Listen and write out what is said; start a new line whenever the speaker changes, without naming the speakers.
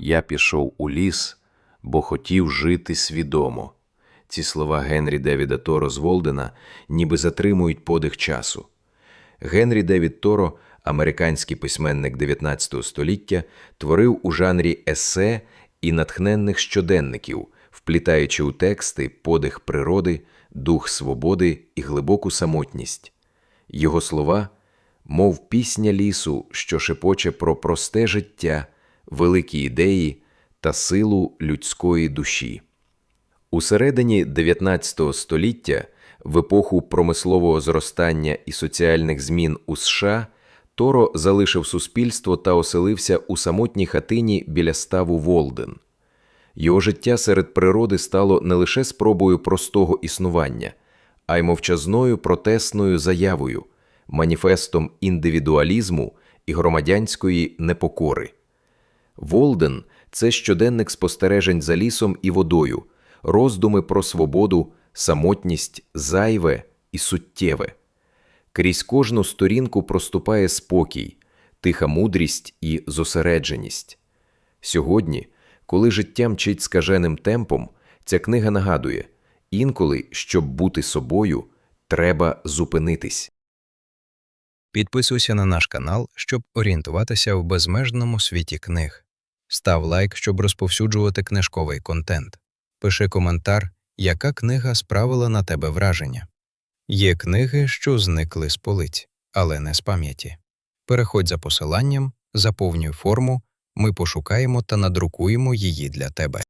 Я пішов у ліс, бо хотів жити свідомо. Ці слова Генрі Девіда Торо з Волдена ніби затримують подих часу. Генрі Девід Торо, американський письменник 19 століття, творив у жанрі есе і натхненних щоденників, вплітаючи у тексти подих природи, дух свободи і глибоку самотність. Його слова, мов пісня лісу, що шепоче про просте життя, великі ідеї та силу людської душі. У середині 19 століття, в епоху промислового зростання і соціальних змін у США, Торо залишив суспільство та оселився у самотній хатині біля ставу Волден. Його життя серед природи стало не лише спробою простого існування, а й мовчазною протесною заявою, маніфестом індивідуалізму і громадянської непокори. Волден це щоденник спостережень за лісом і водою, роздуми про свободу, самотність, зайве і суттєве. Крізь кожну сторінку проступає спокій, тиха мудрість і зосередженість. Сьогодні, коли життя мчить скаженим темпом, ця книга нагадує інколи, щоб бути собою, треба зупинитись.
Підписуйся на наш канал, щоб орієнтуватися в безмежному світі книг. Став лайк, щоб розповсюджувати книжковий контент. Пиши коментар, яка книга справила на тебе враження. Є книги, що зникли з полиць, але не з пам'яті. Переходь за посиланням, заповнюй форму, ми пошукаємо та надрукуємо її для тебе.